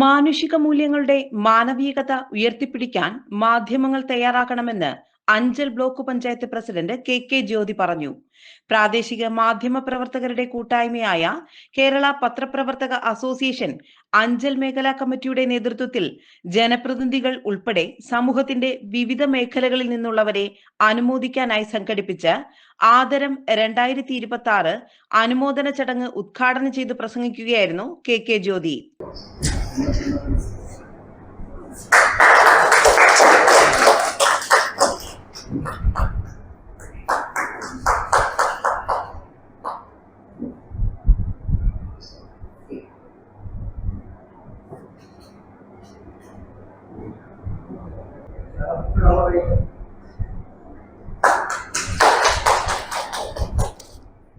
മാനുഷിക മൂല്യങ്ങളുടെ മാനവീകത ഉയർത്തിപ്പിടിക്കാൻ മാധ്യമങ്ങൾ തയ്യാറാക്കണമെന്ന് Anchal block panchayat president K K Jyothi പറഞ്ഞു. പ്രാദേശിക മാധ്യമ പ്രവർത്തകരുടെ കൂട്ടായ്മയായ കേരള പത്രപ്രവർത്തക അസോസിയേഷൻ അഞ്ചൽ മേഖലാ കമ്മിറ്റിയുടെ നേതൃത്വത്തിൽ ജനപ്രതിനിധികൾ ഉൾപ്പെടെ സമൂഹത്തിന്റെ വിവിധ മേഖലകളിൽ നിന്നുള്ളവരെ അനുമോദിക്കാനായി സംഘടിപ്പിച്ച ആദരം രണ്ടായിരത്തി ഇരുപത്തി ആറ് അനുമോദന ചടങ്ങ് ഉദ്ഘാടനം ചെയ്ത് പ്രസംഗിക്കുകയായിരുന്നു കെ കെ ജ്യോതി.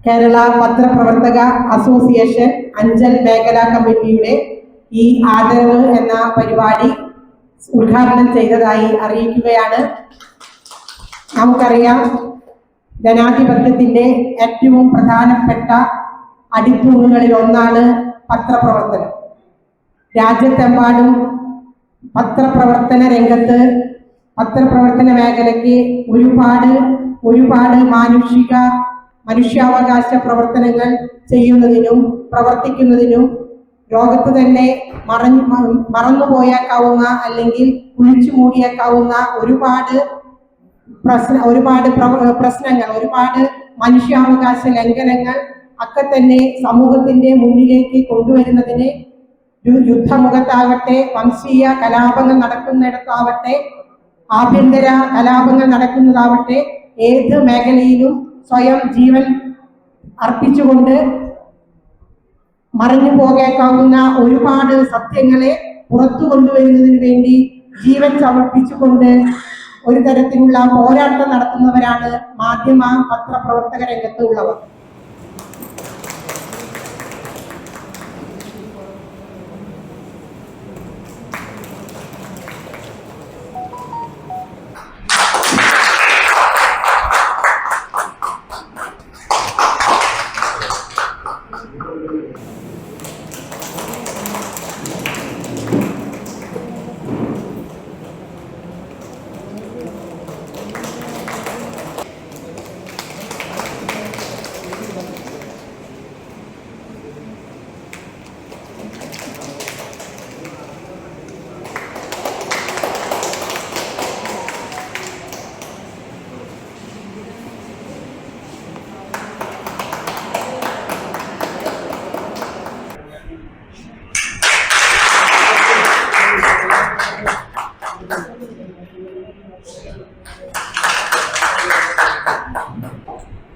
കേരള പത്രപ്രവർത്തക അസോസിയേഷൻ അഞ്ചൽ മേഖലാ കമ്മിറ്റിയുടെ ഈ ആദരവ് എന്ന പരിപാടി ഉദ്ഘാടനം ചെയ്തതായി അറിയിക്കുകയാണ്. നമുക്കറിയാം ജനാധിപത്യത്തിന്റെ ഏറ്റവും പ്രധാനപ്പെട്ട അടിത്തൂണുകളിൽ ഒന്നാണ് പത്രപ്രവർത്തനം. രാജ്യത്തെമ്പാടും പത്രപ്രവർത്തന രംഗത്ത് പത്രപ്രവർത്തന മേഖലയ്ക്ക് ഒരുപാട് ഒരുപാട് മാനുഷിക മനുഷ്യാവകാശ പ്രവർത്തനങ്ങൾ ചെയ്യുന്നതിനും പ്രവർത്തിക്കുന്നതിനും ലോകത്ത് തന്നെ മറഞ്ഞു മറന്നു പോയാക്കാവുന്ന അല്ലെങ്കിൽ കുഴിച്ചു മൂടിയേക്കാവുന്ന ഒരുപാട് പ്രശ്ന ഒരുപാട് പ്രശ്നങ്ങൾ ഒരുപാട് മനുഷ്യാവകാശ ലംഘനങ്ങൾ ഒക്കെ തന്നെ സമൂഹത്തിന്റെ മുന്നിലേക്ക് കൊണ്ടുവരുന്നതിന് യുദ്ധമുഖത്താവട്ടെ വംശീയ കലാപങ്ങൾ നടക്കുന്നിടത്താവട്ടെ ആഭ്യന്തര കലാപങ്ങൾ നടക്കുന്നതാവട്ടെ ഏത് മേഖലയിലും സ്വയം ജീവൻ അർപ്പിച്ചുകൊണ്ട് മറഞ്ഞു പോകേക്കാവുന്ന ഒരുപാട് സത്യങ്ങളെ പുറത്തു കൊണ്ടുവരുന്നതിന് വേണ്ടി ജീവൻ സമർപ്പിച്ചുകൊണ്ട് ഒരു തരത്തിലുള്ള പോരാട്ടം നടത്തുന്നവരാണ് മാധ്യമ പത്രപ്രവർത്തക രംഗത്ത് ഉള്ളവർ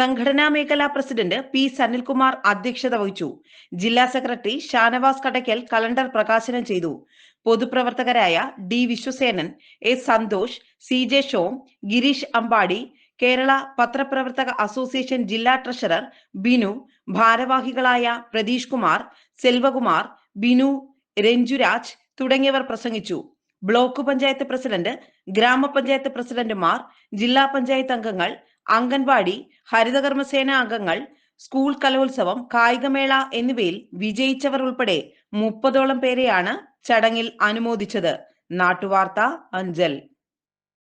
സംഘടനാ മേഖലാ പ്രസിഡന്റ് പി സനിൽകുമാർ അധ്യക്ഷത വഹിച്ചു. ജില്ലാ സെക്രട്ടറി ഷാനവാസ് കടയ്ക്കൽ കലണ്ടർ പ്രകാശനം ചെയ്തു. പൊതുപ്രവർത്തകരായ D Viswasenan A Santhosh C J Shom Gireesh Ambadi Kerala പത്രപ്രവർത്തക അസോസിയേഷൻ ജില്ലാ ട്രഷറർ ബിനു ഭാരവാഹികളായ പ്രതീഷ് കുമാർ സെൽവകുമാർ ബിനു രഞ്ജുരാജ് തുടങ്ങിയവർ പ്രസംഗിച്ചു. ബ്ലോക്ക് പഞ്ചായത്ത് പ്രസിഡന്റ് ഗ്രാമപഞ്ചായത്ത് പ്രസിഡന്റുമാർ ജില്ലാ പഞ്ചായത്ത് അംഗങ്ങൾ അംഗൻവാടി ഹരിതകർമ്മസേന അംഗങ്ങൾ സ്കൂൾ കലോത്സവം കായികമേള എന്നിവയിൽ വിജയിച്ചവർ ഉൾപ്പെടെ മുപ്പതോളം പേരെയാണ് ചടങ്ങിൽ അനുമോദിച്ചത്. നാട്ടുവാർത്ത അഞ്ചൽ.